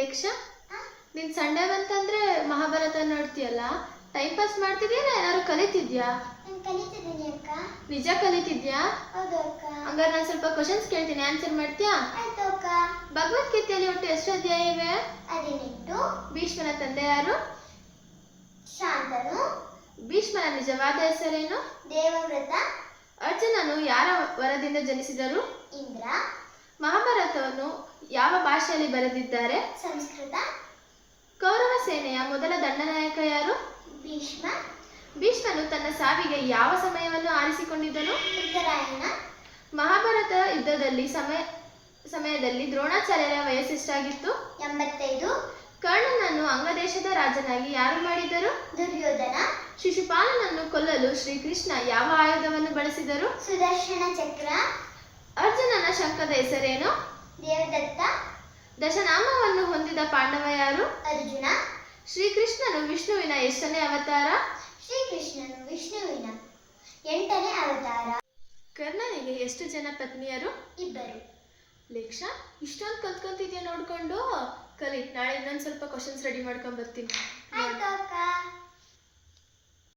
ಲೇಕ್ಷಾ ನಿನ್ ಸಂಡೇ ಬಂತಂದ್ರೆ Mahabharata ನೋಡ್ತೀಯಲ್ಲ? Time pass ಮಾಡ್ತಿದ್ಯಾ ಏನಾದ್ರು ಕಲಿತಿದ್ಯಾ? ನಿಜ ಕಲಿತಿದ್ಯಾ? ಹಂಗಾರೆ ನಾನು ಸ್ವಲ್ಪ ಕ್ವಶನ್ಸ್ ಕೇಳ್ತೀನಿ. ಆನ್ಸರ್ ಮಾಡ್ತೀಯಾ? ಭಗವದ್ಗೀತೆಯಲ್ಲಿ ಒಟ್ಟು ಎಷ್ಟು ಅಧ್ಯಾಯ ಇವೆ? ಭೀಷ್ಮನ ತಂದೆ ಯಾರು? ಶಾಂತನು. ಭೀಷ್ಮನ ನಿಜವಾದ ಹೆಸರೇನು? ದೇವವ್ರತ. ಅರ್ಜುನನು ಯಾರ ವರದಿಂದ ಜನಿಸಿದರು? ಇಂದ್ರ. ಮಹಾಭಾರತವನ್ನು ಯಾವ ಭಾಷೆಯಲ್ಲಿ ಬರೆದಿದ್ದಾರೆ? ಸಂಸ್ಕೃತ. ಕೌರವ ಸೇನೆಯ ಮೊದಲ ದಂಡನಾಯಕ ಯಾರು? ಭೀಷ್ಮ. ಭೀಷ್ಮನು ತನ್ನ ಸಾವಿಗೆ ಯಾವ ಸಮಯವನ್ನು ಆರಿಸಿಕೊಂಡಿದ್ದನು? ಉತ್ತರಾಯಣ. ಮಹಾಭಾರತ ಯುದ್ಧದಲ್ಲಿ ಸಮಯ ಸಮಯದಲ್ಲಿ ದ್ರೋಣಾಚಾರ್ಯರ ವಯಸ್ಸೆಷ್ಟಾಗಿತ್ತು ಎಂಬತ್ತೈದು. ಕರ್ಣನನ್ನು ಅಂಗದೇಶದ ರಾಜನಾಗಿ ಯಾರು ಮಾಡಿದರು? ದುರ್ಯೋಧನ. ಶಿಶುಪಾಲನನ್ನು ಕೊಲ್ಲಲು ಶ್ರೀಕೃಷ್ಣ ಯಾವ ಆಯುಧವನ್ನು ಬಳಸಿದರು? ಸುದರ್ಶನ ಚಕ್ರ. ಅರ್ಜುನನ ಶಂಕದ ಹೆಸರೇನು? ದಶನಾಮವನ್ನು ಹೊಂದಿದ ಪಾಂಡವ ಯಾರು? ಅರ್ಜುನ. ಶ್ರೀಕೃಷ್ಣನು ವಿಷ್ಣುವಿನ ಎಷ್ಟನೇ ಅವತಾರ? ಶ್ರೀಕೃಷ್ಣನು ವಿಷ್ಣುವಿನ ಎಂಟನೇ ಅವತಾರ. ಕರ್ಣನಿಗೆ ಎಷ್ಟು ಜನ ಪತ್ನಿಯರು? ಇಬ್ಬರು. ಲೇಕ್ಷ ಇಷ್ಟೊಂದು ಕಲ್ತ್ಕೊಂತಿದ್ಯಾ ನೋಡ್ಕೊಂಡು? ಕಲಿ ನಾಳೆ ಇನ್ನೊಂದು ಸ್ವಲ್ಪ ಕ್ವಶನ್ಸ್ ರೆಡಿ ಮಾಡ್ಕೊಂಡ್ ಬರ್ತೀನಿ.